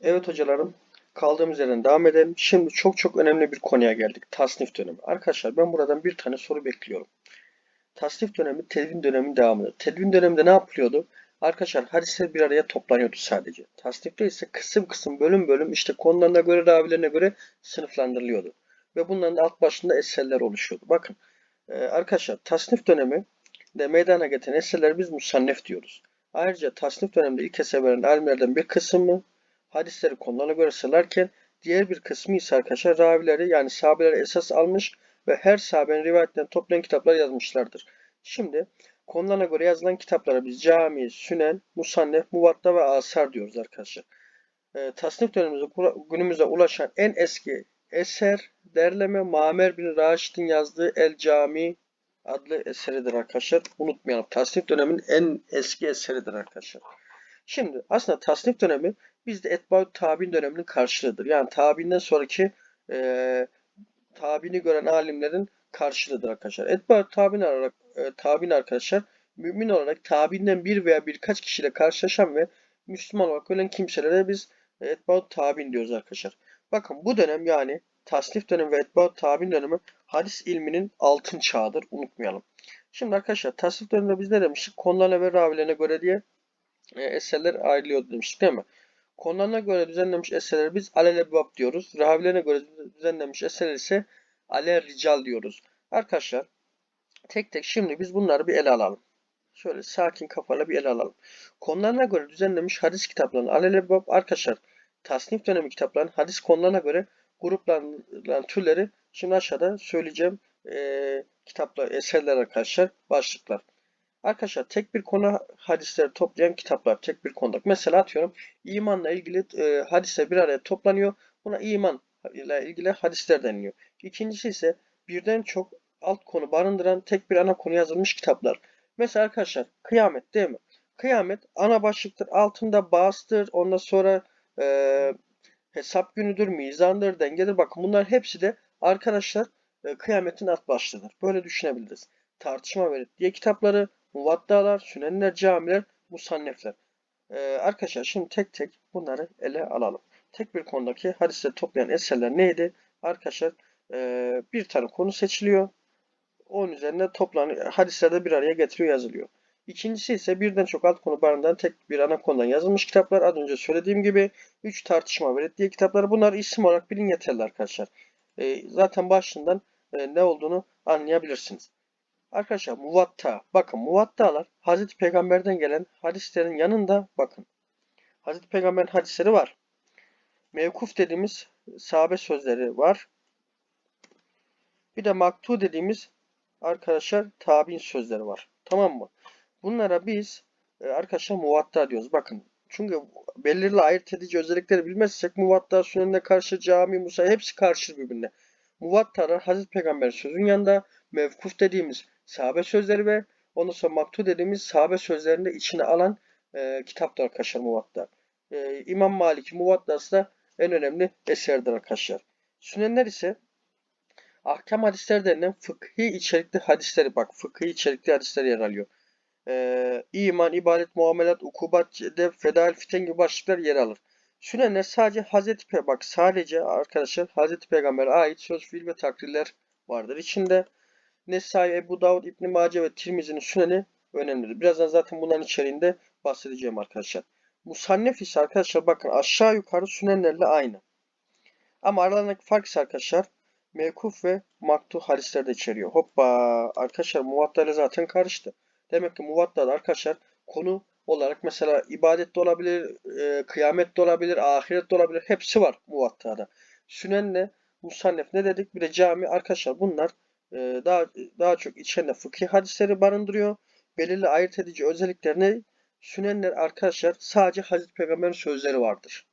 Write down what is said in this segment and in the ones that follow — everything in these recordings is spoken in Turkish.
Evet hocalarım, kaldığımız yerden devam edelim. Şimdi çok çok önemli bir konuya geldik. Tasnif dönemi. Arkadaşlar ben buradan bir tane soru bekliyorum. Tasnif dönemi tedvin dönemin devamıdır. Tedvin döneminde ne yapılıyordu? Arkadaşlar hadisler bir araya toplanıyordu sadece. Tasnifte ise kısım kısım bölüm bölüm işte konularına göre ravilerine göre sınıflandırılıyordu. Ve bunların alt başında eserler oluşuyordu. Bakın e, arkadaşlar tasnif dönemi de meydana getiren eserleri biz musannef diyoruz. Ayrıca tasnif döneminde ilk eser veren alimlerden bir kısmı hadisleri konularına göre sıralarken diğer bir kısmı ise arkadaşlar ravileri yani sahabeleri esas almış ve her sahabenin rivayetten toplayan kitaplar yazmışlardır. Şimdi konularına göre yazılan kitaplara biz cami, sünen, musannef, muvatta ve asar diyoruz arkadaşlar. E, tasnif dönemimizde günümüze ulaşan en eski eser derleme Mamer bin Raşid'in yazdığı El Cami adlı eseridir arkadaşlar. Unutmayalım. Tasnif dönemin en eski eseridir arkadaşlar. Şimdi aslında tasnif dönemi bizde etbaut tabin döneminin karşılığıdır. Yani tabinden sonraki e, tabini gören alimlerin karşılığıdır arkadaşlar. Etbaut tabin olarak e, tabin arkadaşlar mümin olarak tabinden bir veya birkaç kişiyle karşılaşan ve Müslüman olarak ölen kimselere biz etbaut tabin diyoruz arkadaşlar. Bakın bu dönem yani tasnif dönemi ve etbaut tabin dönemi hadis ilminin altın çağıdır. Unutmayalım. Şimdi arkadaşlar tasnif döneminde biz ne demiştik? Konularına ve ravilerine göre diye e, eserler ayrılıyor demiştik değil mi? Konularına göre düzenlenmiş eserleri biz alelebab diyoruz. Ravilerine göre düzenlenmiş eserler ise ale rical diyoruz. Arkadaşlar tek tek şimdi biz bunları bir ele alalım. Şöyle sakin kafayla bir ele alalım. Konularına göre düzenlenmiş hadis kitaplarının alelebab arkadaşlar tasnif dönemi kitapların hadis konularına göre gruplanılan türleri şimdi aşağıda söyleyeceğim e, kitaplar, eserler arkadaşlar, başlıklar. Arkadaşlar tek bir konu hadisleri toplayan kitaplar tek bir konuda. Mesela atıyorum imanla ilgili e, hadisler bir araya toplanıyor. Buna iman ile ilgili hadisler deniliyor. İkincisi ise birden çok alt konu barındıran tek bir ana konu yazılmış kitaplar. Mesela arkadaşlar kıyamet değil mi? Kıyamet ana başlıktır. Altında bağıstır. Ondan sonra e, hesap günüdür, mizandır, dengedir. Bakın bunlar hepsi de arkadaşlar e, kıyametin alt başlığıdır. Böyle düşünebiliriz. Tartışma ve diye kitapları, muvattalar, sünenler, camiler, musannefler. Ee, arkadaşlar şimdi tek tek bunları ele alalım. Tek bir konudaki hadisleri toplayan eserler neydi? Arkadaşlar e, bir tane konu seçiliyor. Onun üzerine toplanıyor. Hadislerde bir araya getiriyor yazılıyor. İkincisi ise birden çok alt konu barındıran tek bir ana konudan yazılmış kitaplar. Az önce söylediğim gibi 3 tartışma ve diye kitaplar. Bunlar isim olarak bilin yeterli arkadaşlar. E, zaten başından e, ne olduğunu anlayabilirsiniz. Arkadaşlar muvatta. Bakın muvattalar Hazreti Peygamber'den gelen hadislerin yanında bakın. Hazreti Peygamber'in hadisleri var. Mevkuf dediğimiz sahabe sözleri var. Bir de maktu dediğimiz arkadaşlar tabi'in sözleri var. Tamam mı? Bunlara biz e, arkadaşlar muvatta diyoruz. Bakın çünkü belirli ayırt edici özellikleri bilmezsek muvatta, sünenine karşı, cami, musa hepsi karşı birbirine. Muvattalar Hazreti Peygamber sözün yanında mevkuf dediğimiz sahabe sözleri ve ondan sonra maktu dediğimiz sahabe sözlerini de içine alan e, kitaplar arkadaşlar muvatta. E, İmam Malik muvattası da en önemli eserdir arkadaşlar. Sünenler ise ahkam hadisler denilen fıkhi içerikli hadisleri bak fıkhi içerikli hadisler yer alıyor. Ee, iman, ibadet, muamelat, ukubat, de fedail, fiten gibi başlıklar yer alır. Sünenler sadece Hazreti Peygamber, bak sadece arkadaşlar Hazreti Peygamber'e ait söz, fiil ve takrirler vardır. İçinde Nesai, Ebu Davud, İbn Mace ve Tirmizi'nin süneni önemlidir. Birazdan zaten bunların içeriğinde bahsedeceğim arkadaşlar. Musannef ise arkadaşlar bakın aşağı yukarı sünenlerle aynı. Ama aralarındaki fark ise arkadaşlar mevkuf ve maktu hadisler de içeriyor. Hoppa arkadaşlar muvatta ile zaten karıştı. Demek ki muvatta da arkadaşlar konu olarak mesela ibadet de olabilir, e, kıyamet de olabilir, ahiret de olabilir. Hepsi var muvattada. Sünenle musannef ne dedik? Bir de cami arkadaşlar bunlar e, daha daha çok içinde fıkıh hadisleri barındırıyor. Belirli ayırt edici özelliklerini sünenler arkadaşlar sadece Hazreti Peygamber'in sözleri vardır.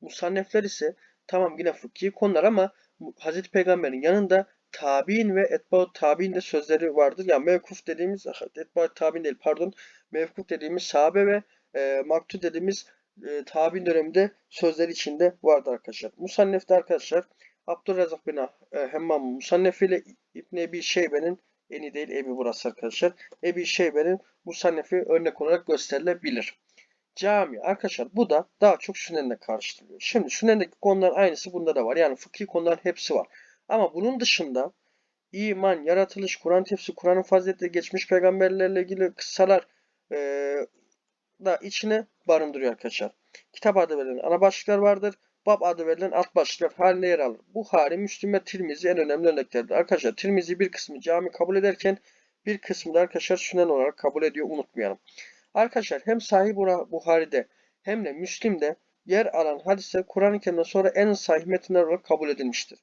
Musannefler ise tamam yine fıkhi konular ama Hazreti Peygamber'in yanında tabi'in ve etbaut tabi'in de sözleri vardır. Yani mevkuf dediğimiz etbaut tabi'in değil pardon mevkuf dediğimiz sahabe ve e, maktu dediğimiz e, tabi'in döneminde sözleri içinde vardır arkadaşlar. Musannef'te arkadaşlar Abdurrazak bin e, Hemmam Musannef ile İbn Ebi Şeybe'nin eni değil Ebi burası arkadaşlar. Ebi Şeybe'nin Musannef'i örnek olarak gösterilebilir. cami. Arkadaşlar bu da daha çok sünenle karıştırılıyor. Şimdi sünendeki konuların aynısı bunda da var. Yani fıkhi konuların hepsi var. Ama bunun dışında iman, yaratılış, Kur'an tefsiri, Kur'an'ın faziletleri, geçmiş peygamberlerle ilgili kıssalar eee, da içine barındırıyor arkadaşlar. Kitap verilen ana başlıklar vardır. Bab adı verilen alt başlıklar halinde yer alır. Buhari, Müslim ve Tirmizi en önemli örneklerdir. Arkadaşlar Tirmizi bir kısmı cami kabul ederken bir kısmı da arkadaşlar sünen olarak kabul ediyor. Unutmayalım. Arkadaşlar hem Sahih Buhari'de hem de Müslim'de yer alan hadisler Kur'an-ı Kerim'den sonra en sahih metinler olarak kabul edilmiştir.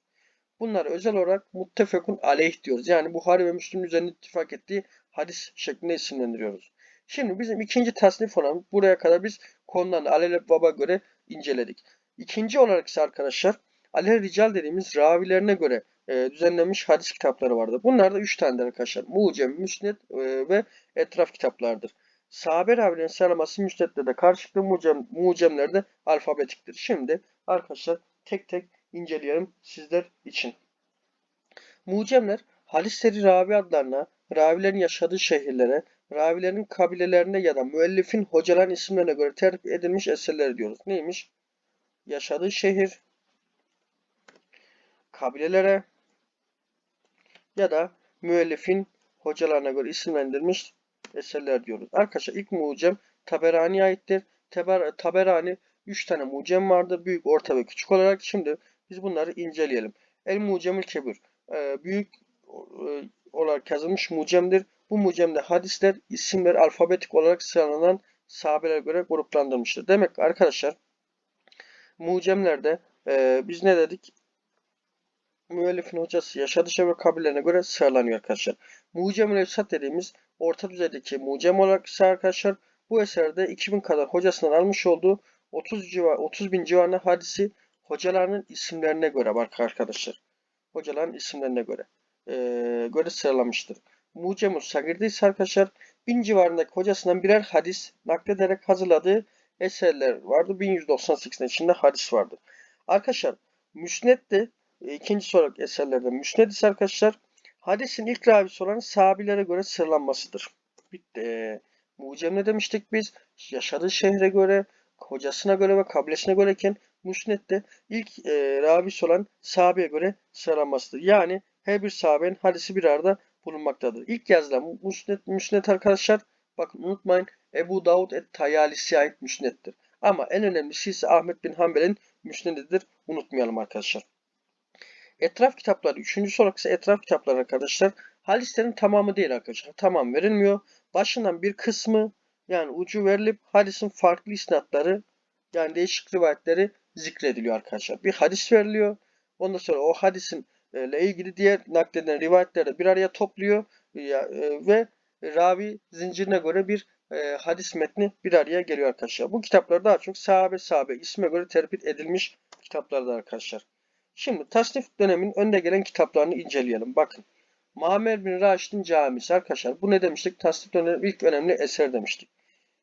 Bunları özel olarak muttefekun aleyh diyoruz. Yani Buhari ve Müslim üzerinde ittifak ettiği hadis şeklinde isimlendiriyoruz. Şimdi bizim ikinci tasnif olan buraya kadar biz konularını Alel Baba göre inceledik. İkinci olarak ise arkadaşlar Alel Rical dediğimiz ravilerine göre e, düzenlenmiş hadis kitapları vardır. Bunlar da 3 tanedir arkadaşlar. Mucem, Müsned e, ve Etraf kitaplardır. Sahabe ravilerin sıralaması Müsned'de de karşılıklı mucem, mucemlerde alfabetiktir. Şimdi arkadaşlar tek tek inceleyelim sizler için. Mucemler hadisleri ravi adlarına, ravilerin yaşadığı şehirlere, ravilerin kabilelerine ya da müellifin hocaların isimlerine göre tertip edilmiş eserler diyoruz. Neymiş? Yaşadığı şehir, kabilelere ya da müellifin hocalarına göre isimlendirilmiş eserler diyoruz. Arkadaşlar ilk mucem Taberani'ye aittir. Taber, Taberani 3 tane mucem vardır. Büyük, orta ve küçük olarak. Şimdi biz bunları inceleyelim. El Mucemül Kebir. E, büyük e, olarak yazılmış mucemdir. Bu mucemde hadisler isimler alfabetik olarak sıralanan sahabelere göre gruplandırmıştır. Demek arkadaşlar mucemlerde e, biz ne dedik? Müellifin hocası yaşadığı şehir ve kabilelerine göre sıralanıyor arkadaşlar. Mucemül Evsat dediğimiz orta düzeydeki mucem olarak ise arkadaşlar bu eserde 2000 kadar hocasından almış olduğu 30 civar 30 bin civarında hadisi hocalarının isimlerine göre bak arkadaşlar. Hocaların isimlerine göre e, göre sıralamıştır. Mucemul Sagir'de ise arkadaşlar bin civarındaki hocasından birer hadis naklederek hazırladığı eserler vardı. 1198'in içinde hadis vardı. Arkadaşlar Müsned de e, ikinci olarak eserlerde Müsned ise arkadaşlar hadisin ilk ravisi olan sahabilere göre sıralanmasıdır. Bitti. Mucem ne demiştik biz? Yaşadığı şehre göre, hocasına göre ve kabilesine göreken Müsned'de ilk e, ravisi olan sahabeye göre sıralanmasıdır. Yani her bir sahabenin hadisi bir arada bulunmaktadır. İlk yazılan Müsned, Müsned arkadaşlar bakın unutmayın Ebu Davud et-Tayalisi'ye ait Müsned'dir. Ama en önemlisi ise Ahmet bin Hanbel'in Müsned'idir. Unutmayalım arkadaşlar. Etraf kitapları. Üçüncüsü olarak ise etraf kitapları arkadaşlar. Hadislerin tamamı değil arkadaşlar. Tamam verilmiyor. Başından bir kısmı yani ucu verilip hadisin farklı isnatları yani değişik rivayetleri zikrediliyor arkadaşlar. Bir hadis veriliyor. Ondan sonra o hadisin e, ile ilgili diğer nakledilen rivayetleri bir araya topluyor e, ve ravi zincirine göre bir e, hadis metni bir araya geliyor arkadaşlar. Bu kitaplar daha çok sahabe sahabe isme göre terpit edilmiş kitaplardır arkadaşlar. Şimdi tasnif dönemin önde gelen kitaplarını inceleyelim. Bakın. Muammer bin Raşid'in camisi arkadaşlar. Bu ne demiştik? Tasnif dönemin ilk önemli eser demiştik.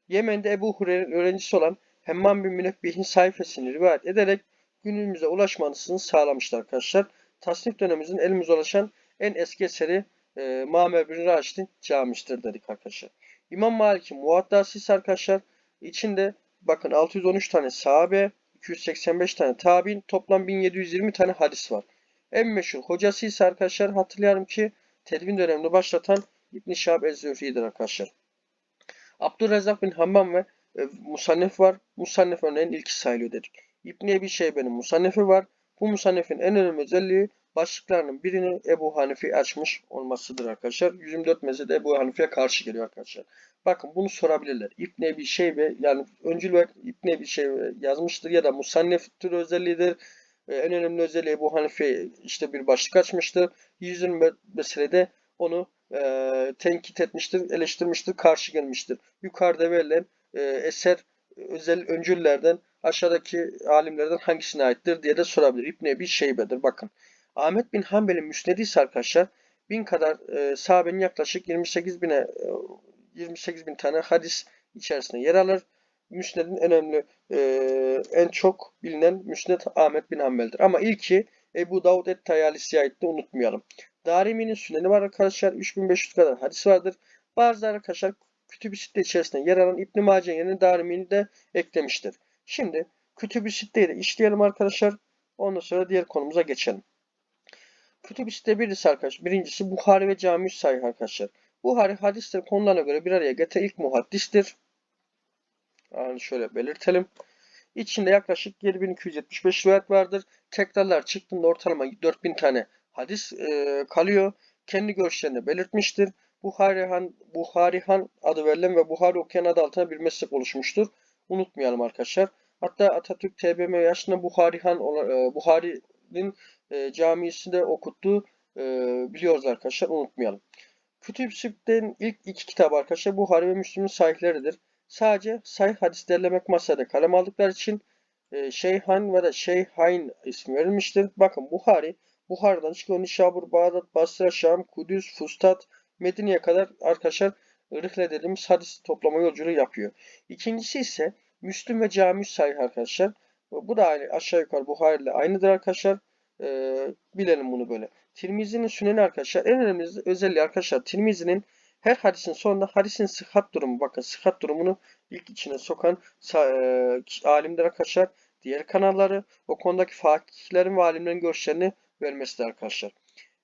Yemen'de Ebu Hureyre'nin öğrencisi olan Hemmam bin Münebbih'in sayfasını rivayet ederek günümüze ulaşmasını sağlamışlar arkadaşlar. Tasnif dönemimizin elimize ulaşan en eski eseri e, Muammer bin Raşid'in camisidir dedik arkadaşlar. İmam Malik'in muvaddası ise arkadaşlar içinde bakın 613 tane sahabe, 285 tane tabi'in toplam 1720 tane hadis var. En meşhur hocası ise arkadaşlar hatırlayalım ki tedvin dönemini başlatan İbn Şahab Ez-Zühri'dir arkadaşlar. Abdurrezzak bin Hammam ve e, Musannef var. Musannef örneğin ilki sayılıyor dedik. İbn Ebi Şeybe'nin Musannefi var. Bu Musannef'in en önemli özelliği başlıklarının birini Ebu Hanife açmış olmasıdır arkadaşlar. 124 mezhede Ebu Hanife'ye karşı geliyor arkadaşlar. Bakın bunu sorabilirler. İbn Ebi Şeybe yani öncül ve İbn Ebi Şeybe yazmıştır ya da Musannef'tir özelliğidir. Ee, en önemli özelliği Ebu Hanife işte bir başlık açmıştır. 120 meselede onu e, tenkit etmiştir, eleştirmiştir, karşı gelmiştir. Yukarıda verilen e, eser özel öncüllerden aşağıdaki alimlerden hangisine aittir diye de sorabilir. İbn Ebi Şeybe'dir. Bakın. Ahmet bin Hanbel'in müsnedi ise arkadaşlar bin kadar e, sahabenin yaklaşık 28 bine e, 28 bin tane hadis içerisinde yer alır. Müsned'in önemli e, en çok bilinen Müsned Ahmet bin Hanbel'dir. Ama ilki Ebu Davud et-Tayalisi'ye aitti unutmayalım. Darimi'nin süneni var arkadaşlar. 3500 kadar hadis vardır. Bazı arkadaşlar Kütüb-i Sitte içerisinde yer alan İbn Mace'nin Darimi'ni de eklemiştir. Şimdi Kütüb-i Sitte'yi de işleyelim arkadaşlar. Ondan sonra diğer konumuza geçelim. Kütüb-i Sitte birisi arkadaşlar. Birincisi Buhari ve Cami Sahih arkadaşlar. Buhari hadisleri konularına göre bir araya getiren ilk muhaddistir. Yani şöyle belirtelim. İçinde yaklaşık 7275 rivayet vardır. Tekrarlar çıktığında ortalama 4000 tane hadis e, kalıyor. Kendi görüşlerini belirtmiştir. Buharihan, Buharihan adı verilen ve Buhari okuyan adı altına bir meslek oluşmuştur. Unutmayalım arkadaşlar. Hatta Atatürk TBMM yaşında Buharihan, e, Buhari'nin e, camisinde okuttuğu e, biliyoruz arkadaşlar. Unutmayalım. Kütüb-i Sitte'nin ilk iki kitabı arkadaşlar Buhari ve Müslim'in sahihleridir. Sadece sahih hadis derlemek masada kalem aldıkları için Şeyhan ve da Şeyhayn ismi verilmiştir. Bakın Buhari, Buhar'dan çıkıyor Nişabur, Bağdat, Basra, Şam, Kudüs, Fustat, Medine'ye kadar arkadaşlar rihle dediğimiz hadis toplama yolculuğu yapıyor. İkincisi ise Müslüm ve Cami Sahih arkadaşlar. Bu da aynı aşağı yukarı Buhari ile aynıdır arkadaşlar. Ee, bilelim bunu böyle. Tirmizi'nin süneni arkadaşlar. En önemli özelliği arkadaşlar Tirmizi'nin her hadisin sonunda hadisin sıhhat durumu bakın sıhhat durumunu ilk içine sokan e, alimler arkadaşlar diğer kanalları o konudaki fakihlerin ve alimlerin görüşlerini vermesidir arkadaşlar.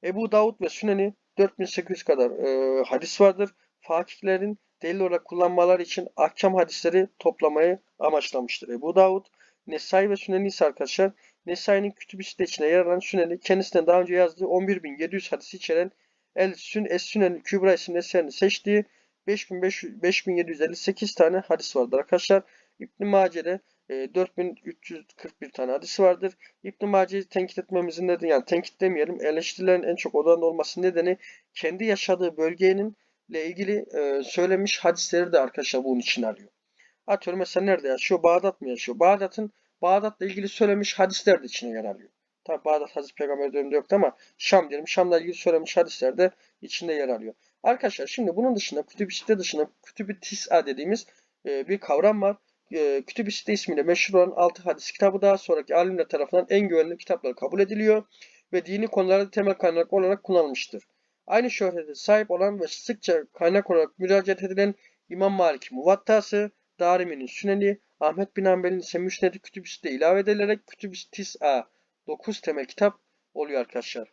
Ebu Davud ve Süneni 4800 kadar e, hadis vardır. Fakihlerin delil olarak kullanmaları için akşam hadisleri toplamayı amaçlamıştır. Ebu Davud, Nesai ve Süneni ise arkadaşlar Nesai'nin kütüb-i içine yer alan Süneni kendisinden daha önce yazdığı 11.700 hadis içeren El Sün Es Sünen Kübra isimli eserini seçtiği 5758 tane hadis vardır arkadaşlar. İbn Mace'de e, 4341 tane hadis vardır. İbn Mace'yi tenkit etmemizin nedeni yani tenkit demeyelim eleştirilerin en çok odağında olması nedeni kendi yaşadığı bölgenin ile ilgili e, söylemiş hadisleri de arkadaşlar bunun için arıyor. Atıyorum mesela nerede yaşıyor? Bağdat mı yaşıyor? Bağdat'ın Bağdat'la ilgili söylemiş hadisler de içine yer alıyor. Tabi Bağdat Hazreti Peygamber döneminde yoktu ama Şam diyelim. Şam'la ilgili söylemiş hadisler de içinde yer alıyor. Arkadaşlar şimdi bunun dışında kütüb-i sitte dışında kütüb-i tis'a dediğimiz e, bir kavram var. E, kütüb-i sitte ismiyle meşhur olan 6 hadis kitabı daha sonraki alimler tarafından en güvenilir kitaplar kabul ediliyor ve dini konularda temel kaynak olarak kullanılmıştır. Aynı şöhrete sahip olan ve sıkça kaynak olarak müracaat edilen İmam Malik Muvattası, Darimi'nin Süneni, Ahmet bin Hanbel'in ise Müsned-i Kütüb-i Sitte ilave edilerek Kütüb-i Tis'a 9 temel kitap oluyor arkadaşlar.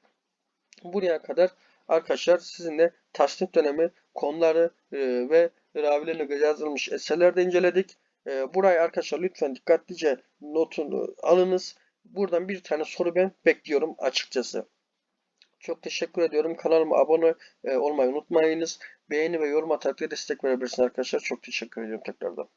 Buraya kadar arkadaşlar sizinle tasnif dönemi konuları e, ve ravilerine yazılmış eserlerde inceledik. E, burayı arkadaşlar lütfen dikkatlice notunu alınız. Buradan bir tane soru ben bekliyorum açıkçası. Çok teşekkür ediyorum. Kanalıma abone e, olmayı unutmayınız. Beğeni ve yorum atarak destek verebilirsiniz arkadaşlar. Çok teşekkür ediyorum tekrardan.